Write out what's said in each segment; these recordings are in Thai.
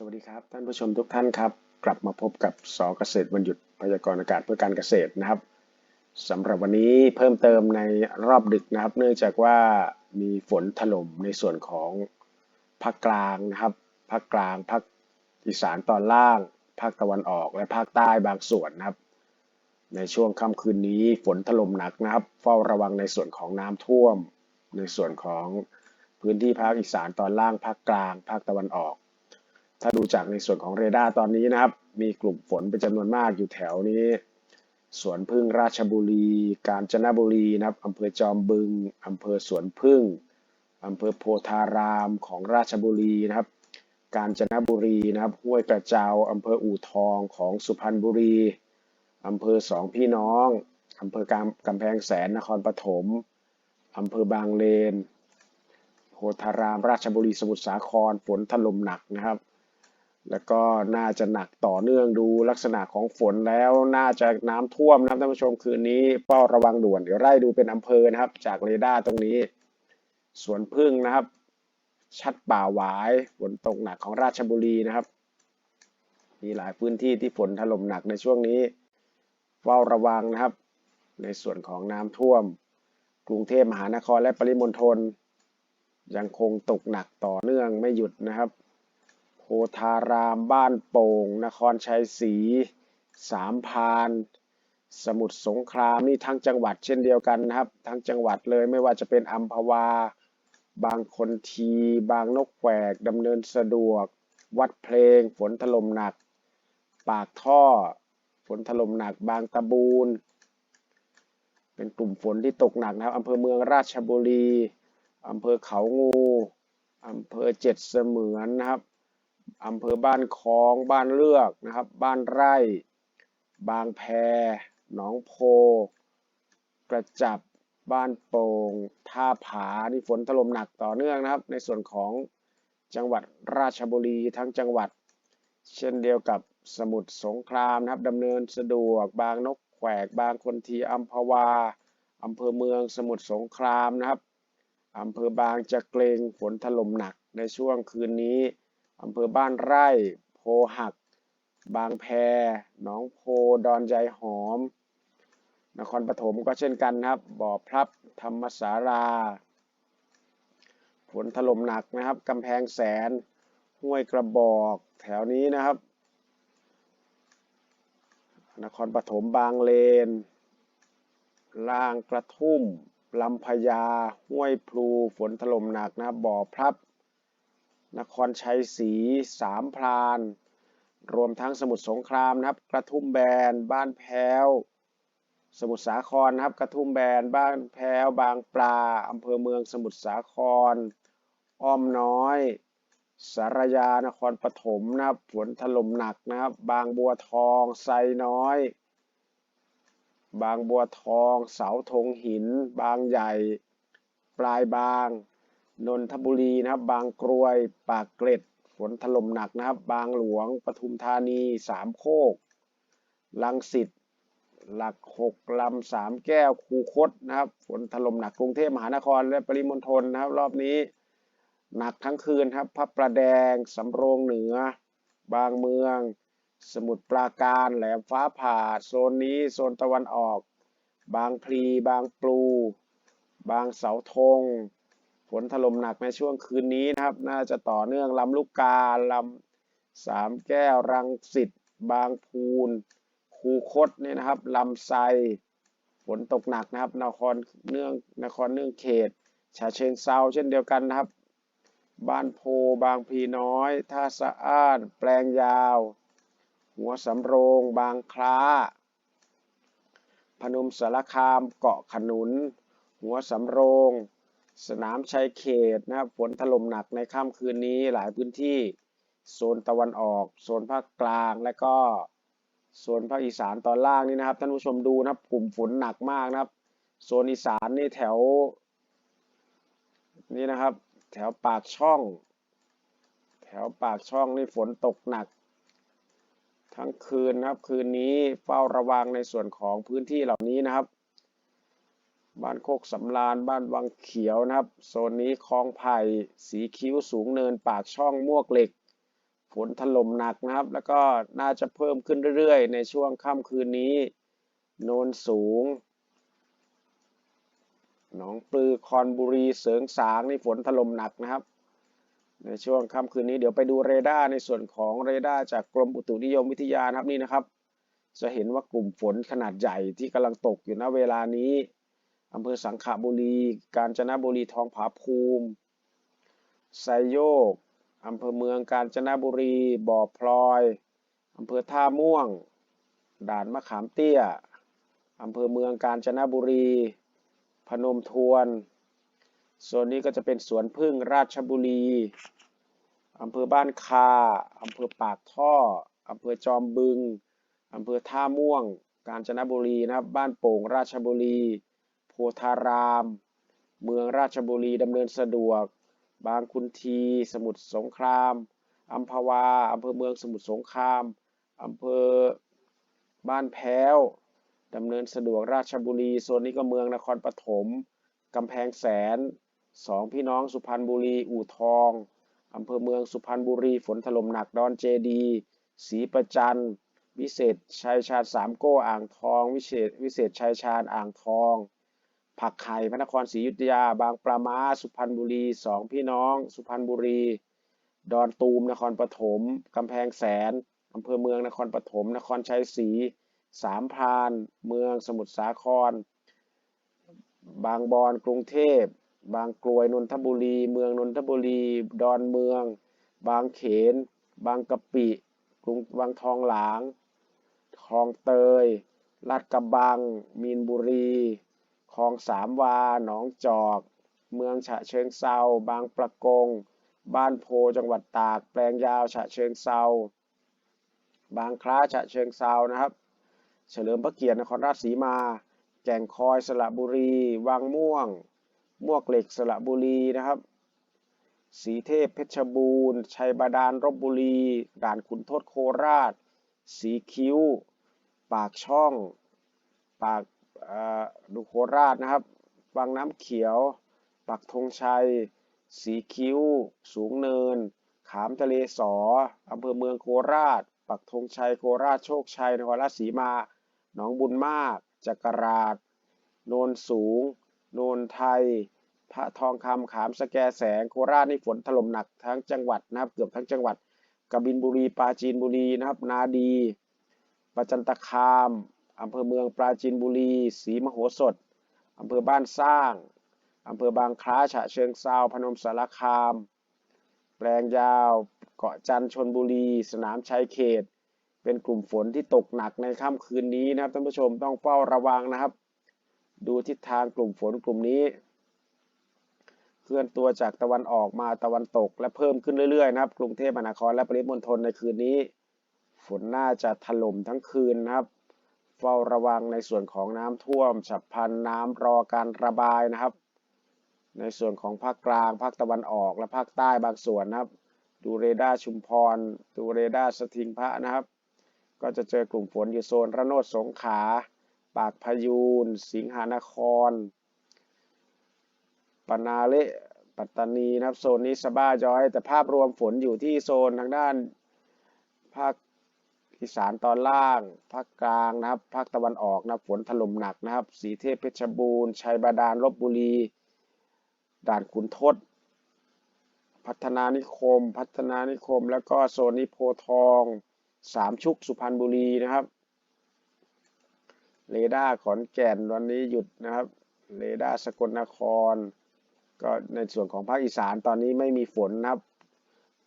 สวัสดีครับ ท่านผู้ชมทุกท่านครับ กลับมาพบกับสเกษตรวันหยุดพยากรณ์อากาศเพื่อการเกษตรนะครับสำหรับวันนี้เพิ่มเติมในรอบดึกนะครับ เนื่องจากว่ามีฝนถล่มในส่วนของภาคกลางนะครับภาคกลางภาคอีสานตอนล่าง ภาคตะวันออกและภาคใต้บางส่วนนะครับ ในช่วงค่ำคืนนี้ฝนถล่มหนักนะครับ เฝ้าระวังในส่วนของน้ำท่วม ในส่วนของพื้นที่ภาคอีสานตอนล่าง ภาคกลาง ภาคตะวันออก ถ้าดูจากในส่วนของเรดาร์ตอนนี้นะครับ มีกลุ่มฝนเป็นจำนวนมากอยู่แถวนี้ สวนพึ่งราชบุรี กาญจนบุรีนะครับอำเภอจอมบึงอำเภอสวนพึ่งอำเภอโพธารามของราชบุรีนะครับ กาญจนบุรีนะครับ ห้วยกระเจ้าอำเภออู่ทองของสุพรรณบุรีอำเภอสองพี่น้องอำเภอกำกำแพงแสนนครปฐมอำเภอบางเลนโพธาราม ราชบุรีสมุทรสาครฝนถล่มหนักนะครับ แล้วก็น่าจะหนักต่อเนื่องดูลักษณะของฝนแล้วน่าจะน้ำท่วมนะครับท่านผู้ชมคืนนี้เฝ้าระวังด่วนเดี๋ยวไล่ดูเป็นอำเภอนะครับ จากเรดาร์ตรงนี้สวนพึ่งนะครับ ชัดป่าหวายฝนตกหนักของราชบุรีนะครับ มีหลายพื้นที่ที่ฝนถล่มหนักในช่วงนี้เฝ้าระวังนะครับ ในส่วนของน้ำท่วม กรุงเทพมหานครและปริมณฑลยังคงตกหนักต่อเนื่องไม่หยุดนะครับ พธารามบ้านโป่ง นครชัยศรีสามพานสมุทรสงครามนี่ทั้งจังหวัดเช่นเดียวกันนะครับ ทั้งจังหวัดเลยไม่ว่าจะเป็นอัมพวา บางคนที บางนกแขวกดำเนินสะดวก วัดเพลง ฝนถล่มหนัก ปากท่อ ฝนถล่มหนัก บางตะบูนเป็นกลุ่มฝนที่ตกหนักนะครับอำเภอเมืองราชบุรีอำเภอเขางูอำเภอเจ็ดเสมือนนะครับ อำเภอบ้านคอง บ้านเลือกนะครับ บ้านไร่ บางแพ หนองโพ กระจับ บ้านโป่ง ท่าผา นี่ฝนถล่มหนักต่อเนื่องนะครับ ในส่วนของจังหวัดราชบุรีทั้งจังหวัด เช่นเดียวกับสมุทรสงครามนะครับดำเนินสะดวก บางนกแขวก บางคนทีอัมพวาอำเภอเมืองสมุทรสงครามนะครับอำเภอบางจะเกรงฝนถล่มหนักในช่วงคืนนี้ อำเภอบ้านไร่ โพหัก บางแพหนองโพ ดอนใจหอม นครปฐมก็เช่นกันนะครับ บ่อพลับ ธรรมสารา ฝนถล่มหนักนะครับ กำแพงแสน ห้วยกระบอกแถวนี้นะครับ นครปฐมบางเลนล่างกระทุ่มลำพญา ห้วยพลู ฝนถล่มหนักนะครับบ่อพลับ นครชัยศรีสามพรานรวมทั้งสมุทรสงครามนะครับ กระทุ่มแบน บ้านแพ้ว สมุทรสาครนะครับ กระทุ่มแบน บ้านแพ้ว บางปลาอำเภอเมืองสมุทรสาคร อ้อมน้อย สารยานครปฐมนะครับ ฝนถล่มหนักนะครับ บางบัวทองไซน้อย บางบัวทอง เสาธงหิน บางใหญ่ ปลายบาง นนทบุรีนะครับ บางกรวย ปากเกร็ด ฝนถล่มหนักนะครับ บางหลวง ปทุมธานี สามโคก ลังสิต หลักหกลำสามแก้ว คูคตนะครับ ฝนถล่มหนักกรุงเทพมหานคร และปริมณฑลนะครับ รอบนี้ หนักทั้งคืนครับ พระประแดง สำโรงเหนือ บางเมือง สมุทรปราการ แหลมฟ้าผ่า โซนนี้ โซนตะวันออก บางพลี บางปลู บางเสาธง ฝนถล่มหนักในช่วงคืนนี้นะครับ น่าจะต่อเนื่องลำลูกกาลำสามแก้วรังสิตบางพูนคูคตนี่ยนะครับลำไซฝนตกหนักนะครับ นครเนื่องนครเนื่องเขตฉะเชิงเซาเช่นเดียวกันนะครับ บ้านโพบางพีน้อย ท่าสะอ้าน แปลงยาว หัวสำโรงบางคล้า พนมสารคามเกาะขนุน หัวสำโรง สนามชัยเขตนะครับฝนถล่มหนักในค่ำคืนนี้หลายพื้นที่ โซนตะวันออก โซนภาคกลางและก็โซนภาคอีสานตอนล่างนี่นะครับท่านผู้ชมดูนะครับกลุ่มฝนหนักมากนะครับ โซนอีสานนี่แถว นี่นะครับ แถวปากช่อง แถวปากช่องนี่ฝนตกหนัก ทั้งคืนนะครับคืนนี้เฝ้าระวังในส่วนของพื้นที่เหล่านี้นะครับ บ้านโคกสำราญบ้านวังเขียวนะครับ โซนนี้คลองไผ่สีคิ้วสูงเนินปากช่องมวกเหล็ก ฝนถล่มหนักนะครับ แล้วก็น่าจะเพิ่มขึ้นเรื่อยๆ ในช่วงค่ำคืนนี้ โนนสูง หนองปลือคอนบุรีเสริงสางนี่ฝนถล่มหนักนะครับ ในช่วงค่ำคืนนี้เดี๋ยวไปดูเรดาร์ในส่วนของเรดาร์จากกรมอุตุนิยมวิทยานะครับนี่นะครับจะเห็นว่ากลุ่มฝนขนาดใหญ่ที่กำลังตกอยู่ณเวลานี้ อำเภอสังขบุรี กาญจนบุรีทองผาภูมิไซโยก อำเภอเมืองกาญจนบุรี บ่อพลอย อำเภอท่าม่วง ด่านมะขามเตี้ย อำเภอเมืองกาญจนบุรี พนมทวนโซนนี้ก็จะเป็นสวนพึ่งราชบุรี อำเภอบ้านคา อำเภอปากท่อ อำเภอจอมบึง อำเภอท่าม่วง กาญจนบุรีนะครับบ้านโป่งราชบุรี โพธาราม เมืองราชบุรีดำเนินสะดวก บางคุณที สมุทรสงครามอัมพวาอำเภอเมืองสมุทรสงครามอำเภอบ้านแพ้วดำเนินสะดวกราชบุรีโซนนี้ก็เมืองนครปฐมกำแพงแสนสองพี่น้องสุพรรณบุรีอู่ทองอำเภอเมืองสุพรรณบุรีฝนถล่มหนักดอนเจดีศรีประจันวิเศษชัยชาญสามโก้อ่างทอง วิเศษวิเศษชัยชาญอ่างทอง ผักไข่พระนครศรีอยุธยา บางปลามา สุพรรณบุรี สองพี่น้อง สุพรรณบุรี ดอนตูม นครปฐม กำแพงแสน อำเภอเมือง นครปฐม นครชัยศรี สามพราน เมือง สมุทรสาคร บางบอนกรุงเทพ บางกรวย นนทบุรี เมือง นนทบุรี ดอนเมือง บางเขน บางกะปิ กรุง บางทองหลาง คลองเตย ลาดกระบัง มีนบุรี ลองสามวา หนองจอก เมืองฉะเชิงเซา บางประกง บ้านโพจังหวัดตาก แปลงยาวฉะเชิงเซา บางคล้าฉะเชิงเซานะครับ เฉลิมพระเกียรตินครราชสีมา แก่งคอยสระบุรี วังม่วง มวกเหล็กสระบุรีนะครับสีเทพเพชรบูรณ์ ชัยบาดาลรบบุรี ด่านขุนทดโคราช สีคิ้ว ปากช่อง ปาก ดูโคราชนะครับวังน้ำเขียว ปักธงชัย สีคิ้ว สูงเนิน ขามทะเลสออำเภอเมืองโคราช ปักธงชัยโคราชโชคชัยนครราชสีมา หนองบุญมาก จักราช โนนสูง โนนไทย พระทองคำขามสแกแสง โคราชนี่ฝนถล่มหนักทั้งจังหวัดนะครับ เกือบทั้งจังหวัดกบินบุรีปราจีนบุรีนะครับ นาดีประจันตคาม อำเภอเมืองปราจีนบุรีศรีมโหสถ อำเภอบ้านสร้าง อำเภอบางคล้าฉะเชิงเซาพนมสารคาม แปลงยาว เกาะจันชนบุรี สนามชัยเขต เป็นกลุ่มฝนที่ตกหนักในค่ำคืนนี้นะครับท่านผู้ชมต้องเฝ้าระวังนะครับ ดูทิศทางกลุ่มฝนกลุ่มนี้ เคลื่อนตัวจากตะวันออกมาตะวันตก และเพิ่มขึ้นเรื่อยๆนะครับ กรุงเทพมหานครและปริมณฑลในคืนนี้ ฝนน่าจะถล่มทั้งคืนนะครับ เฝ้าระวังในส่วนของน้ำท่วม ฉับพลันน้ำรอการระบายนะครับ ในส่วนของภาคกลางภาคตะวันออกและภาคใต้บางส่วนนะครับ ดูเรดาร์ชุมพร ดูเรดาร์สทิงพระนะครับ ก็จะเจอกลุ่มฝนอยู่โซนระโนดสงขา ปากพยูน สิงหานครปนาเลปัตตานีนะครับโซนนี้สบ้าย้อย แต่ภาพรวมฝนอยู่ที่โซนทางด้านภาค อีสานตอนล่าง ภาคกลางนะครับ ภาคตะวันออกนะฝนถล่มหนักนะครับ สีเทพเพชรบูรณ์ ชัยบาดาลลบบุรี ด่านขุนทด พัฒนานิคม พัฒนานิคม แล้วก็โซนนี้โพทอง สามชุกสุพรรณบุรีนะครับ เรดาร์ขอนแก่นวันนี้หยุดนะครับ เรดาร์สกลนคร ก็ในส่วนของภาคอีสานตอนนี้ไม่มีฝนนะครับ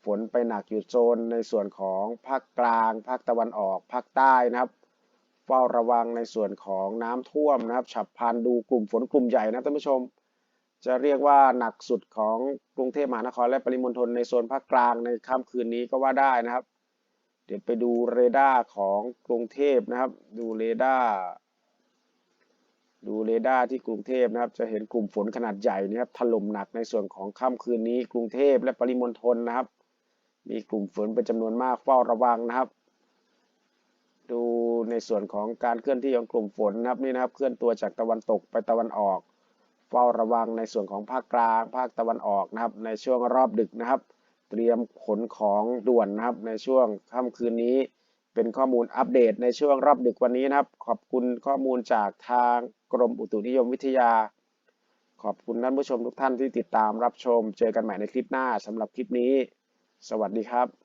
ฝนไปหนักอยู่โซนในส่วนของภาคกลางภาคตะวันออกภาคใต้นะครับเฝ้าระวังในส่วนของน้ำท่วมนะครับ ฉับพลันดูกลุ่มฝนกลุ่มใหญ่นะท่านผู้ชม จะเรียกว่าหนักสุดของกรุงเทพมหานครและปริมณฑลในโซนภาคกลางในค่ำคืนนี้ก็ว่าได้นะครับ เดี๋ยวไปดูเรดาร์ของกรุงเทพนะครับ ดูเรดาร์ดูเรดาร์ที่กรุงเทพนะครับ จะเห็นกลุ่มฝนขนาดใหญ่นะครับถล่มหนักในส่วนของค่ำคืนนี้ กรุงเทพและปริมณฑลนะครับ มีกลุ่มฝนเป็นจำนวนมากเฝ้าระวังนะครับ ดูในส่วนของการเคลื่อนที่ของกลุ่มฝนนะครับนี่นะครับ เคลื่อนตัวจากตะวันตกไปตะวันออก เฝ้าระวังในส่วนของภาคกลาง ภาคตะวันออกนะครับ ในช่วงรอบดึกนะครับ เตรียมขนของด่วนนะครับ ในช่วงค่ำคืนนี้ เป็นข้อมูลอัปเดตในช่วงรอบดึกวันนี้นะครับ ขอบคุณข้อมูลจากทางกรมอุตุนิยมวิทยาขอบคุณท่านผู้ชมทุกท่านที่ติดตามรับชม เจอกันใหม่ในคลิปหน้าสำหรับคลิปนี้ สวัสดีครับ